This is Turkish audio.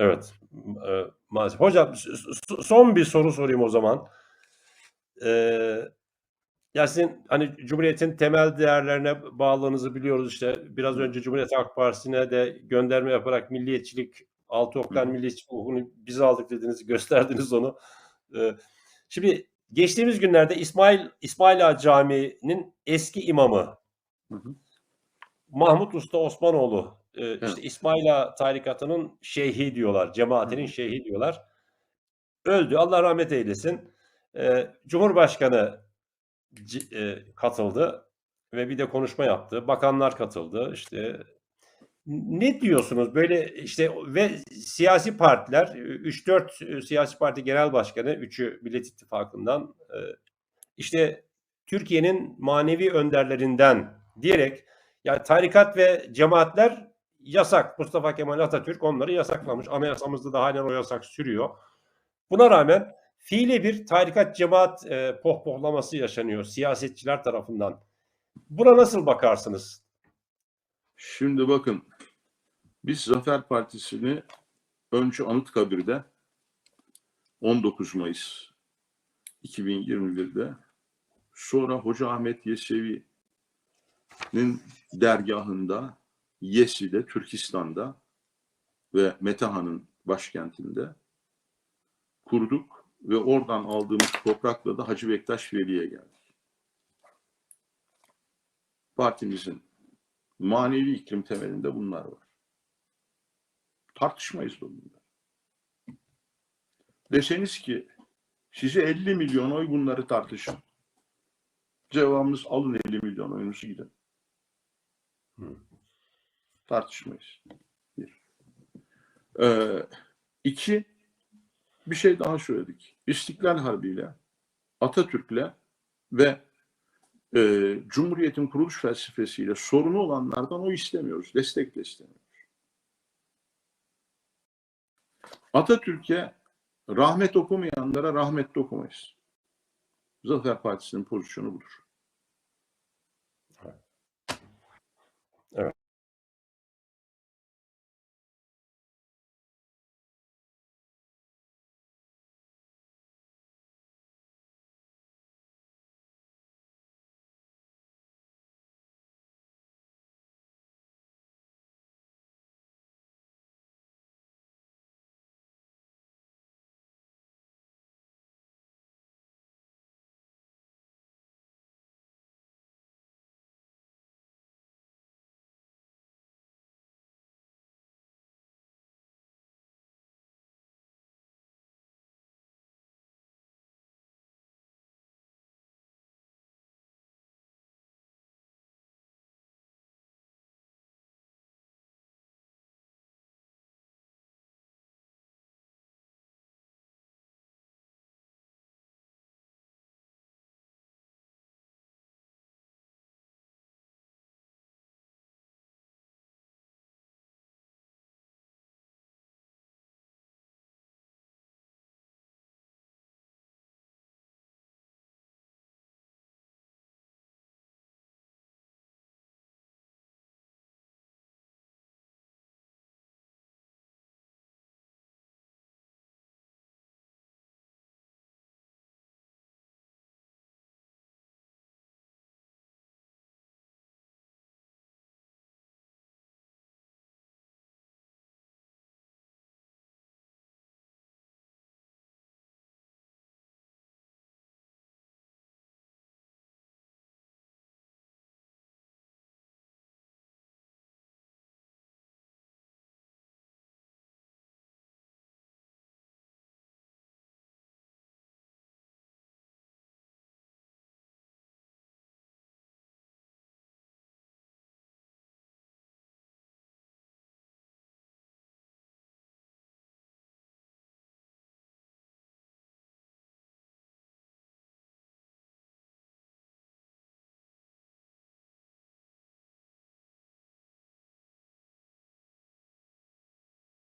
Evet. E, maalesef. Hocam son bir soru sorayım o zaman. Ee, ya sizin hani Cumhuriyet'in temel değerlerine bağlılığınızı biliyoruz işte. Biraz önce Cumhuriyet Halk Partisi'ne de gönderme yaparak milliyetçilik, altı oktan milliyetçilik hukukunu biz aldık dediniz, gösterdiniz onu. Ee, şimdi geçtiğimiz günlerde İsmail İsmail Ağa Camii'nin eski imamı Hı hı. Mahmut Usta Osmanoğlu e, işte İsmail Ağa tarikatının şeyhi diyorlar, cemaatinin Hı şeyhi diyorlar. Öldü. Allah rahmet eylesin. E, Cumhurbaşkanı e, katıldı ve bir de konuşma yaptı. Bakanlar katıldı. İşte ne diyorsunuz böyle işte ve siyasi partiler 3-4 siyasi parti genel başkanı 3'ü Millet İttifakı'ndan e, işte Türkiye'nin manevi önderlerinden diyerek yani tarikat ve cemaatler yasak. Mustafa Kemal Atatürk onları yasaklamış. Anayasamızda da halen o yasak sürüyor. Buna rağmen fiili bir tarikat cemaat e, pohpohlaması yaşanıyor siyasetçiler tarafından. Buna nasıl bakarsınız? Şimdi bakın biz Zafer Partisi'ni önce Anıtkabir'de 19 Mayıs 2021'de sonra Hoca Ahmet Yesevi'nin dergahında Yesi'de, Türkistan'da ve Metahan'ın başkentinde kurduk ve oradan aldığımız toprakla da Hacı Bektaş Veli'ye geldik. Partimizin manevi iklim temelinde bunlar var. Tartışmayız da. Deseniz ki size 50 milyon oy bunları tartışın. Cevabımız alın 50 milyon oyunuzu gidin. Hı. Tartışmayız. Bir. Ee, iki, bir şey daha söyledik. İstiklal Harbi'yle, Atatürk'le ve e, Cumhuriyet'in kuruluş felsefesiyle sorunu olanlardan o istemiyoruz. Destek de istemiyoruz. Atatürk'e rahmet okumayanlara rahmet de okumayız. Zafer Partisi'nin pozisyonu budur.